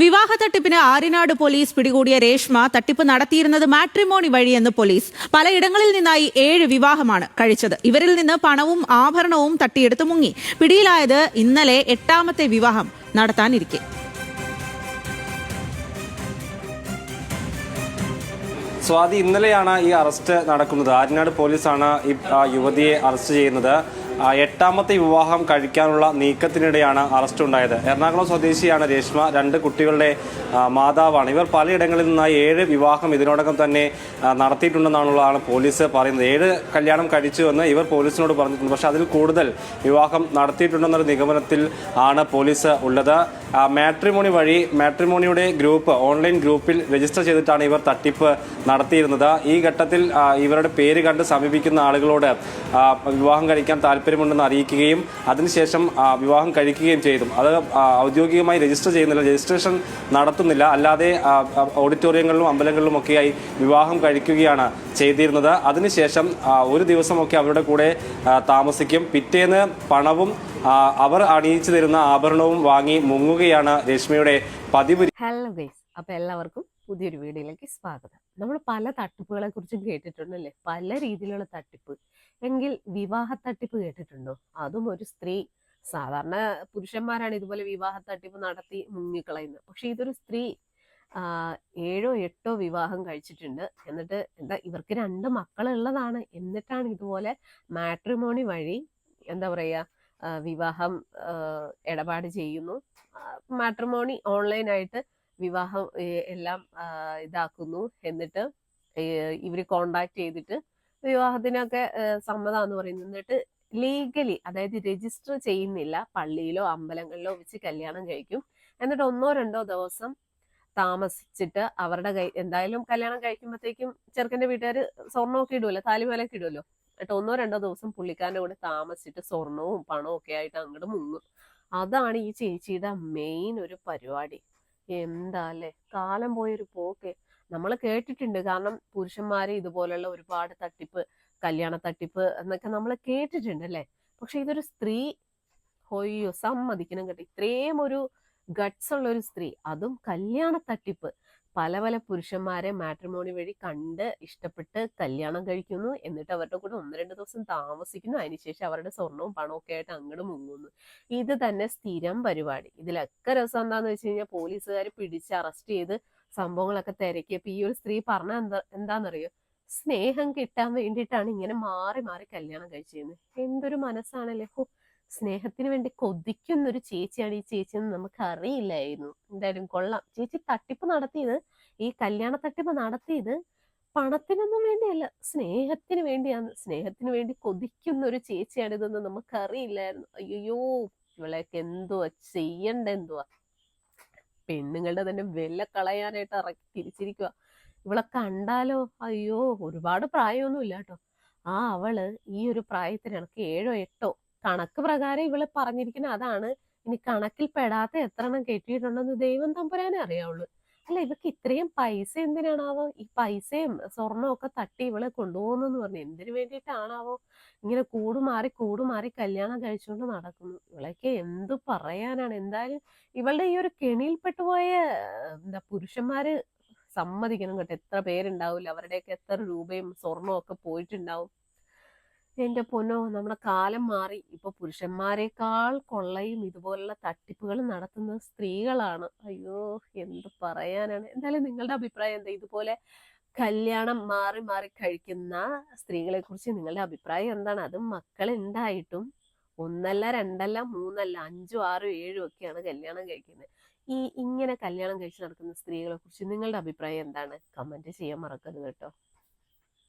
വിവാഹ തട്ടിപ്പിന് ആര്യനാട് പോലീസ് പിടികൂടിയ രേഷ്മ തട്ടിപ്പ് നടത്തിയിരുന്നത് മാട്രിമോണി വഴിയെന്ന് പോലീസ് പലയിടങ്ങളിൽ നിന്നായി ഏഴ് വിവാഹമാണ് കഴിച്ചത്. ഇവരിൽ നിന്ന് പണവും ആഭരണവും തട്ടിയെടുത്ത് മുങ്ങി. പിടിയിലായത് ഇന്നലെ എട്ടാമത്തെ വിവാഹം നടത്താനിരിക്കെ. സ്വാതി ഇന്നലെയാണ് ഈ അറസ്റ്റ് നടക്കുന്നത്. ആര്യനാട് പോലീസാണ് ഈ യുവതിയെ അറസ്റ്റ് ചെയ്യുന്നത്. എട്ടാമത്തെ വിവാഹം കഴിക്കാനുള്ള നീക്കത്തിനിടെയാണ് അറസ്റ്റ് ഉണ്ടായത്. എറണാകുളം സ്വദേശിയാണ് രേഷ്മ. രണ്ട് കുട്ടികളുടെ മാതാവാണ്. ഇവർ പലയിടങ്ങളിൽ നിന്നായി ഏഴ് വിവാഹം ഇതിനോടകം തന്നെ നടത്തിയിട്ടുണ്ടെന്നാണുള്ളതാണ് പോലീസ് പറയുന്നത്. ഏഴ് കല്യാണം കഴിച്ചു എന്ന് ഇവർ പോലീസിനോട് പറഞ്ഞിട്ടുണ്ട്. പക്ഷേ അതിൽ കൂടുതൽ വിവാഹം നടത്തിയിട്ടുണ്ടെന്നൊരു നിഗമനത്തിൽ ആണ് പോലീസ് ഉള്ളത്. മാട്രിമോണി വഴി മാട്രിമോണിയുടെ ഗ്രൂപ്പ് ഓൺലൈൻ ഗ്രൂപ്പിൽ രജിസ്റ്റർ ചെയ്തിട്ടാണ് ഇവർ തട്ടിപ്പ് നടത്തിയിരുന്നത്. ഈ ഘട്ടത്തിൽ ഇവരുടെ പേര് കണ്ട് സമീപിക്കുന്ന ആളുകളോട് വിവാഹം കഴിക്കാൻ താല്പര്യമുണ്ടെന്ന് അറിയിക്കുകയും അതിനുശേഷം വിവാഹം കഴിക്കുകയും ചെയ്തു. അത് ഔദ്യോഗികമായി രജിസ്റ്റർ ചെയ്യുന്നില്ല രജിസ്ട്രേഷൻ നടത്തുന്നില്ല. അല്ലാതെ ഓഡിറ്റോറിയങ്ങളിലും അമ്പലങ്ങളിലും ഒക്കെയായി വിവാഹം കഴിക്കുകയാണ് ചെയ്തിരുന്നത്. അതിനുശേഷം ഒരു ദിവസമൊക്കെ അവരുടെ കൂടെ താമസിക്കും. പിറ്റേന്ന് പണവും അവർ അണിയിച്ചു തരുന്ന ആഭരണവും വാങ്ങി മുങ്ങുകയാണ് രശ്മിയുടെ പതിവ് ഹലോ ഗൈസ് അപ്പൊ എല്ലാവർക്കും പുതിയൊരു വീഡിയോയിലേക്ക് സ്വാഗതം. നമ്മൾ പല തട്ടിപ്പുകളെ കുറിച്ചും കേട്ടിട്ടുണ്ടല്ലേ? പല രീതിയിലുള്ള തട്ടിപ്പ്. എങ്കിൽ വിവാഹ തട്ടിപ്പ് കേട്ടിട്ടുണ്ടോ? അതും ഒരു സ്ത്രീ സാധാരണ പുരുഷന്മാരാണ് ഇതുപോലെ വിവാഹ തട്ടിപ്പ് നടത്തി മുങ്ങിക്കളയുന്നത്. പക്ഷെ ഇതൊരു സ്ത്രീ ഏഴോ എട്ടോ വിവാഹം കഴിച്ചിട്ടുണ്ട്. എന്നിട്ട് എന്താ ഇവർക്ക് രണ്ട് മക്കളുള്ളതാണ്. എന്നിട്ടാണ് ഇതുപോലെ മാട്രിമോണി വഴി എന്താ പറയാ ആ, വിവാഹം ഇടപാട് ചെയ്യുന്നു. മാട്രിമോണി ഓൺലൈനായിട്ട് വിവാഹം എല്ലാം ഇതാക്കുന്നു. എന്നിട്ട് ഇവർ കോണ്ടാക്ട് ചെയ്തിട്ട് വിവാഹത്തിനൊക്കെ സമ്മതം എന്ന് പറയുന്നത് എന്നിട്ട് ലീഗലി അതായത് രജിസ്റ്റർ ചെയ്യുന്നില്ല. പള്ളിയിലോ അമ്പലങ്ങളിലോ വെച്ച് കല്യാണം കഴിക്കും. എന്നിട്ട് ഒന്നോ രണ്ടോ ദിവസം താമസിച്ചിട്ട് അവരുടെ കൈ എന്തായാലും കല്യാണം കഴിക്കുമ്പോഴത്തേക്കും ചെറുക്കന്റെ വീട്ടുകാർ സ്വർണമൊക്കെ ഇടുമല്ലോ താലിമാലൊക്കെ ഇടുമല്ലോ എന്നിട്ട് ഒന്നോ രണ്ടോ ദിവസം പുള്ളിക്കാരന്റെ കൂടെ താമസിച്ചിട്ട് സ്വർണവും പണവും ഒക്കെ ആയിട്ട് അങ്ങോട്ട് മുങ്ങും. അതാണ് ഈ ചേച്ചിയുടെ മെയിൻ ഒരു പരിപാടി. എന്താ അല്ലേ? കാലം പോയൊരു പോക്ക്. നമ്മൾ കേട്ടിട്ടുണ്ട് കാരണം പുരുഷന്മാരെ ഇതുപോലുള്ള ഒരുപാട് തട്ടിപ്പ് കല്യാണ തട്ടിപ്പ് എന്നൊക്കെ നമ്മൾ കേട്ടിട്ടുണ്ട് അല്ലേ? പക്ഷെ ഇതൊരു സ്ത്രീ ഹോയ്യോ സമ്മതിക്കണം കേട്ടോ. ഇത്രയും ഒരു ഗട്സ് ഉള്ള ഒരു സ്ത്രീ. അതും കല്യാണ തട്ടിപ്പ്. പല പല പുരുഷന്മാരെ മാട്രിമോണി വഴി കണ്ട് ഇഷ്ടപ്പെട്ട് കല്യാണം കഴിക്കുന്നു. എന്നിട്ട് അവരുടെ കൂടെ ഒന്ന് രണ്ട് ദിവസം താമസിക്കുന്നു. അതിനുശേഷം അവരുടെ സ്വർണവും പണവും ഒക്കെ ആയിട്ട് അങ്ങോട്ട് മുങ്ങുന്നു. ഇത് തന്നെ സ്ഥിരം പരിപാടി. ഇതിലൊക്കെ രസം എന്താന്ന് വെച്ച് കഴിഞ്ഞാൽ പോലീസുകാർ പിടിച്ച് അറസ്റ്റ് ചെയ്ത് സംഭവങ്ങളൊക്കെ തിരക്കിയപ്പോ ഈ ഒരു സ്ത്രീ പറഞ്ഞ എന്താ എന്താണെന്നറിയോ സ്നേഹം കിട്ടാൻ വേണ്ടിയിട്ടാണ് ഇങ്ങനെ മാറി മാറി കല്യാണം കഴിച്ചിരുന്നത് എന്തൊരു മനസ്സാണല്ലേ? ഹോ സ്നേഹത്തിന് വേണ്ടി കൊതിക്കുന്ന ഒരു ചേച്ചിയാണ് ഈ ചേച്ചി എന്ന് നമുക്ക് അറിയില്ലായിരുന്നു എന്തായാലും കൊള്ളാം. ചേച്ചി തട്ടിപ്പ് നടത്തിയത് ഈ കല്യാണ തട്ടിപ്പ് നടത്തിയത് പണത്തിനൊന്നും വേണ്ടിയല്ല സ്നേഹത്തിന് വേണ്ടിയാണ്. സ്നേഹത്തിന് വേണ്ടി കൊതിക്കുന്ന ഒരു ചേച്ചിയാണിതെന്ന് നമുക്കറിയില്ലായിരുന്നു. അയ്യോ ഇവളെയൊക്കെ എന്തുവാ ചെയ്യണ്ട എന്തുവാ പെണ്ണുങ്ങളുടെ തന്നെ വില കളയാനായിട്ട് ഇറക്കി തിരിച്ചിരിക്കുക ഇവളെ കണ്ടാലോ? അയ്യോ ഒരുപാട് പ്രായമൊന്നും ഇല്ല കേട്ടോ ആ അവൾ ഈ ഒരു പ്രായത്തിന് എനിക്ക് ഏഴോ എട്ടോ കണക്ക് പ്രകാരം ഇവൾ പറഞ്ഞിരിക്കുന്ന അതാണ്. ഇനി കണക്കിൽ പെടാത്ത എത്ര എണ്ണം കെട്ടിയിട്ടുണ്ടെന്ന് ദൈവം തമ്പുരാനെ അറിയാവുള്ളൂ. അല്ല ഇവക്ക് ഇത്രയും പൈസ എന്തിനാണാവോ? ഈ പൈസയും സ്വർണവും ഒക്കെ തട്ടി ഇവളെ കൊണ്ടുപോകുന്നെന്ന് പറഞ്ഞു എന്തിനു വേണ്ടിയിട്ടാണാവോ? ഇങ്ങനെ കൂടുമാറി കൂടുമാറി കല്യാണം കഴിച്ചുകൊണ്ട് നടക്കുന്നു. ഇവളൊക്കെ എന്തു പറയാനാണ്? എന്തായാലും ഇവളുടെ ഈ ഒരു കെണിയിൽപ്പെട്ടു പോയ എന്താ പുരുഷന്മാര് സമ്മതിക്കണം കേട്ടോ. എത്ര പേരുണ്ടാവില്ല അവരുടെയൊക്കെ എത്ര രൂപയും സ്വർണവും ഒക്കെ പോയിട്ടുണ്ടാവും. എന്റെ പൊന്നോ നമ്മുടെ കാലം മാറി. ഇപ്പൊ പുരുഷന്മാരെക്കാൾ കൊള്ളയും ഇതുപോലുള്ള തട്ടിപ്പുകൾ നടത്തുന്ന സ്ത്രീകളാണ്. അയ്യോ എന്ത് പറയാനാണ്. എന്തായാലും നിങ്ങളുടെ അഭിപ്രായം എന്താ? ഇതുപോലെ കല്യാണം മാറി മാറി കഴിക്കുന്ന സ്ത്രീകളെ കുറിച്ച് നിങ്ങളുടെ അഭിപ്രായം എന്താണ്? അതും മക്കൾ ഉണ്ടായിട്ടും ഒന്നല്ല രണ്ടല്ല മൂന്നല്ല അഞ്ചും ആറും ഏഴും ഒക്കെയാണ് കല്യാണം കഴിക്കുന്നത്. ഈ ഇങ്ങനെ കല്യാണം കഴിച്ച് നടക്കുന്ന സ്ത്രീകളെ കുറിച്ച് നിങ്ങളുടെ അഭിപ്രായം എന്താണ്? കമന്റ് ചെയ്യാൻ മറക്കരുത് കേട്ടോ.